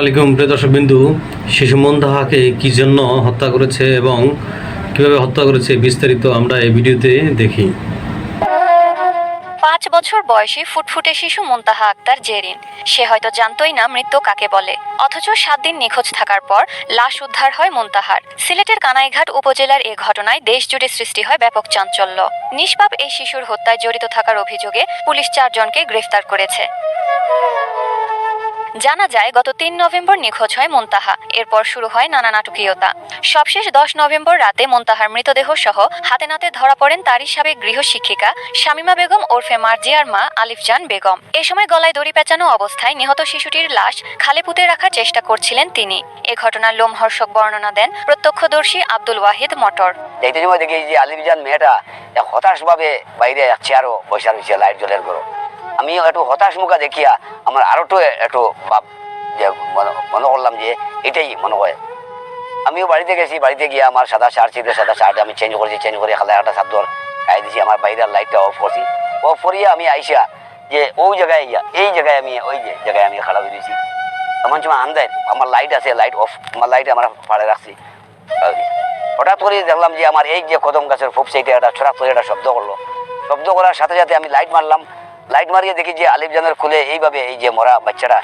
আলাইকুম, প্রিয় দর্শক বিন্দু শিশু মন্দাহাকে কি জন্য হত্যা করেছে এবং কীভাবে হত্যা করেছে বিস্তারিত আমরা এই ভিডিওতে দেখি। পাঁচ বছর বয়সী ফুটফুটে শিশু মুনতাহা আক্তার জেরিন। সে হয়তো জানতই না মৃত্যু কাকে বলে। অথচ সাত দিন নিখোঁজ থাকার পর লাশ উদ্ধার হয় মুনতাহার সিলেটের কানাইঘাট উপজেলার এ ঘটনায় দেশ জুড়ে সৃষ্টি হয় ব্যাপক চাঞ্চল্য। নিষ্পাপ এই শিশুর হত্যায় জড়িত থাকার অভিযোগে পুলিশ চারজনকে গ্রেফতার করেছে। জানা যায়, গত তিন নভেম্বর নিখোঁজ হয় মুনতাহা। এরপর শুরু হয় নানা নাটকীয়তা। সবশেষ দশ নভেম্বর রাতে মুনতাহার মৃতদেহ সহ হাতে নাতে ধরা পড়েন তারই সাবেক গৃহশিক্ষিকা শামিমা বেগম ওরফে মার্জিয়ার মা আলিফজান বেগম। এ সময় গলায় দড়ি পেঁচানো অবস্থায় নিহত শিশুটির লাশ খালে পুঁতে রাখার চেষ্টা করছিলেন তিনি। এ ঘটনার লোমহর্ষক বর্ণনা দেন প্রত্যক্ষদর্শী আব্দুল ওয়াহিদ মটর। দেখতে সময় দেখি যে আলিফজান মেয়েটা হতাশভাবে বাইরে যাচ্ছে আরও বৈশা রয়েছে লাইট জলের করো আমি একটু হতাশ মুখা দেখিয়া আমার আরও একটু ভাব যে মনে- করলাম যে এটাই মনে হয়। আমিও বাড়িতে গেছি, বাড়িতে গিয়ে আমার সাদা শার্ট ছিল, সাদা শার্ট আমি চেঞ্জ করেছি চেঞ্জ করে খালা একটা চাদর খাই দিয়েছি আমার বাইরের লাইটটা অফ করছি। অফ করিয়া আমি আইসা যে ওই জায়গায় ইয়া এই জায়গায় আমি, ওই যে জায়গায় আমি খাড়া হয়ে দিয়েছি এমন সময় আন্দায় আমার লাইট আছে লাইট অফ আমার লাইট আমার ফাড়ে রাখছি। হঠাৎ করে দেখলাম যে আমার এই যে কদম গাছের ফুপ সেইটা একটা করে একটা শব্দ করল। শব্দ করার সাথে সাথে আমি লাইট মারলাম লাইট মারিয়ে দেখি যে আলিফজানের খুলে এইভাবে এই যে মরা বাচ্চাটা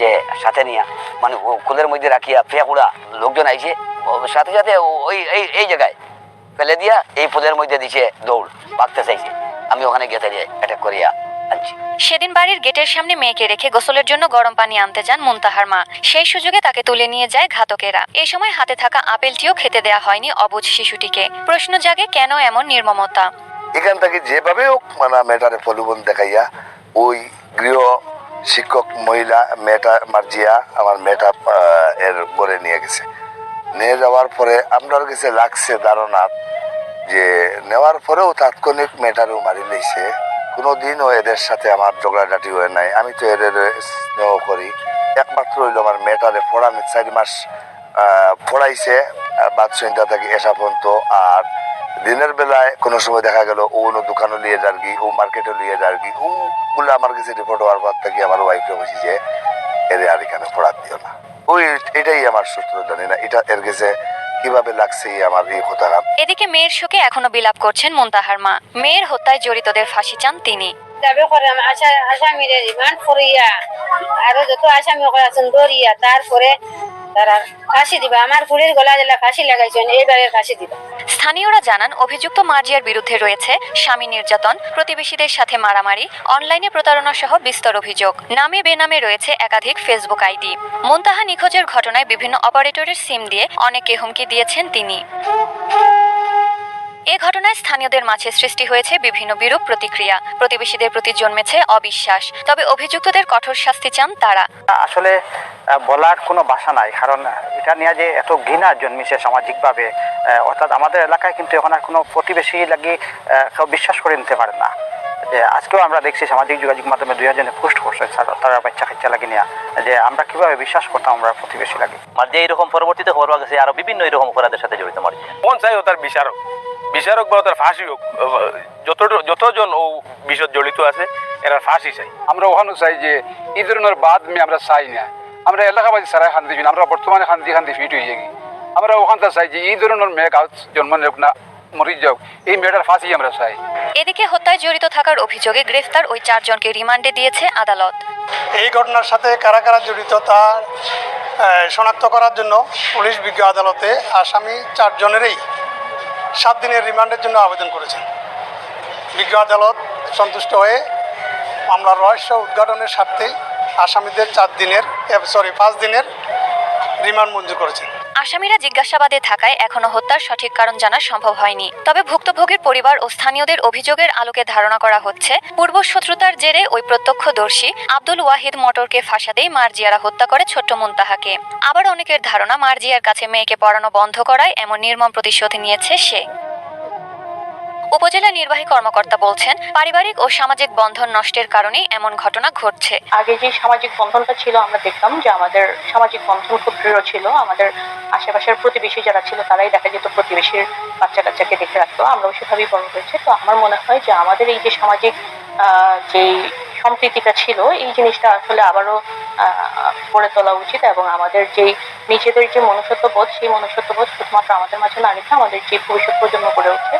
যে সাথে নিয়া মানে খুলের মধ্যে রাখিয়া ফেকুড়া লোকজন আইছে সাথে সাথে ওই, এই এই জায়গায় ফেলে দিয়া এই ফুলের মধ্যে দিছে দৌড় পাকতে চাইছে। আমি ওখানে গেতে দিয়ে অ্যাটাক করিয়া সেদিন বাড়ির গেটের সামনে মেয়েকে রেখে গোসলের জন্য গরম পানি আনতে যান মুনতাহার মা। সেই সুযোগে তাকে তুলে নিয়ে যায় ঘাতকেরা। এ সময় হাতে থাকা আপেলটিও খেতে দেয়া হয়নি অবুঝ শিশুটিকে। প্রশ্ন জাগে কেন এমন নির্মমতা? এখান থেকে যেভাবে হোক মানে মেয়েটারে প্রলোভন দেখাইয়া, ওই গৃহ শিক্ষক মহিলা মেয়েটা মার্জিয়া, আমার মেয়েটা এর ঘরে নিয়ে গেছে। নিয়ে যাওয়ার পরে আপনার কাছে লাগছে ধারণা যে নেওয়ার পরেও তাৎক্ষণিক মেয়েটারও মারি লইছে। কোনোদিনও এদের সাথে আমার ঝগড়াঝাটি হয়ে নাই। আমি তো এদের স্নেহ করি। একমাত্র হইল আমার মেয়েটারে পড়ানো চারি মাস পড়াইছে বাদশাহিতা থেকে এসা পর্যন্ত, আর দিনের বেলায় কোনো সময় দেখা গেল ও অন্য দোকানও লিয়ে যার কি ও মার্কেটে লিয়ে যার কি ও গুলো আমার কাছে রিপোর্ট হওয়ার পর থেকে আমার ওয়াইফে বলছি যে এর আর এখানে পড়া দিও না। ওই এটাই আমার সূত্র জানি না এটা এর কাছে কীভাবে লাগছে আমার এই এদিকে মেয়ের শোকে এখনও বিলাপ করছেন মুনতাহার মা। মেয়ের হত্যায় জড়িতদের ফাঁসি চান তিনি। দাবি করে আশা আসামিরে রিমান্ড করিয়া। আরও যত আসামি করে আছেন দরিয়া তারপরে তারা ফাঁসি দিবা। আমার ফুলের গলা জেলা ফাঁসি লাগাইছেন এইবারে ফাঁসি দিবা। স্থানীয়রা জানান, অভিযুক্ত মার্জিয়ার বিরুদ্ধে রয়েছে স্বামী নির্যাতন, প্রতিবেশীদের সাথে মারামারি, অনলাইনে প্রতারণা সহ বিস্তর অভিযোগ। নামে বেনামে রয়েছে একাধিক ফেসবুক আইডি। মুনতাহা নিখোঁজের ঘটনায় বিভিন্ন অপারেটরের সিম দিয়ে অনেকে হুমকি দিয়েছেন তিনি। এ ঘটনায় স্থানীয়দের মাঝে সৃষ্টি হয়েছে বিভিন্ন বিরূপ প্রতিক্রিয়া। প্রতিবেশীদের প্রতি জন্মেছে অবিশ্বাস। তবে অভিযুক্তদের কঠোর শাস্তি চান তারা। আসলে বলার কোনো ভাষা নাই কারণ এটা নিয়ে যে এত ঘৃণা জন্মিছে সামাজিকভাবে অর্থাৎ আমাদের এলাকায় কিন্তু এখন আর কোনো প্রতিবেশী লাগি আহ, কেউ বিশ্বাস করে নিতে পারে না। যে আজকেও আমরা দেখছি সামাজিক যোগাযোগ মাধ্যমে দুই হাজার পোস্ট করছে তারা- বাচ্চা কাচ্চা লাগি নিয়ে। যে আমরা কীভাবে বিশ্বাস করতাম আমরা প্রতিবেশী লাগি। যে এরকম পরবর্তীতে হওয়া গেছে আরও বিভিন্ন এরকম অপরাধের সাথে জড়িত মারি মন চাই ও তার বিচারক। বিচারক বা তার ফাঁসি হোক যত যতজন ও বিষয় জড়িত আছে এরা ফাঁসি চাই আমরা ওখানে চাই যে এই ধরনের বাদ মে আমরা চাই না। আমরা এলাকাবাসী সারাই শান্তি। আমরা বর্তমানে শান্তি শান্তি ফিট হয়ে যাই। আমরা ওখানটা চাই যে এই ধরনের মেয়ে গাঁত জন্ম নেওক না মরি যাওক এই মেয়েটার ফাঁসি আমরা চাই। এদিকে হত্যায় জড়িত থাকার অভিযোগে গ্রেফতার ওই চারজনকে রিমান্ডে দিয়েছে আদালত। এই ঘটনার সাথে কারা কারা জড়িত তা শনাক্ত করার জন্য পুলিশ বিজ্ঞ আদালতে আসামি চারজনেরই সাত দিনের রিমান্ডের জন্য আবেদন করেছেন। বিজ্ঞ আদালত সন্তুষ্ট হয়ে আমরা রহস্য উদ্ঘাটনের স্বার্থে আসামিদের চার দিনের সরি পাঁচ দিনের রিমান্ড মঞ্জুর করেছেন। আসামিরা জিজ্ঞাসাবাদে থাকায় এখনও হত্যার সঠিক কারণ জানা সম্ভব হয়নি। তবে ভুক্তভোগীর পরিবার ও স্থানীয়দের অভিযোগের আলোকে ধারণা করা হচ্ছে, পূর্ব শত্রুতার জেরে ওই প্রত্যক্ষদর্শী আব্দুল ওয়াহিদ মটরকে ফাঁসাতেই মার্জিয়ারা হত্যা করে ছোট্ট মুনতাহাকে। আবার অনেকের ধারণা, মার্জিয়ার কাছে মেয়েকে পড়ানো বন্ধ করায় এমন নির্মম প্রতিশোধ নিয়েছে সে। উপজেলা নির্বাহী কর্মকর্তা বলছেন, পারিবারিক ও সামাজিক বন্ধন নষ্টের কারণেই এমন ঘটনা ঘটছে। আগে যে সামাজিক বন্ধনটা ছিল, আমরা দেখতাম যে আমাদের সামাজিক বন্ধন খুব দৃঢ় ছিল। আমাদের আশেপাশের প্রতিবেশী যারা ছিল, তারাই দেখা যেত প্রতিবেশীর বাচ্চা কাচ্চাকে দেখে রাখতো। আমরাও সেভাবেই বড় হয়েছে। তো আমার মনে হয় যে আমাদের এই যে সামাজিক যেই সম্প্রীতিটা ছিল, এই জিনিসটা আসলে আবারও গড়ে তোলা উচিত এবং আমাদের যেই নিজেদের যে মনুষ্যত্ববোধ, সেই মনুষ্যত্ববোধ শুধুমাত্র আমাদের মাঝে না রেখে আমাদের যে ভবিষ্যৎ প্রজন্ম গড়ে উঠছে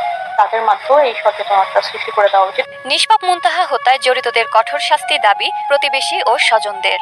তাদের মাত্র এই সচেতনতা সৃষ্টি করে দেওয়া উচিত। নিষ্পাপ মুন্তাহা হত্যায় জড়িতদের কঠোর শাস্তি দাবি প্রতিবেশী ও স্বজনদের।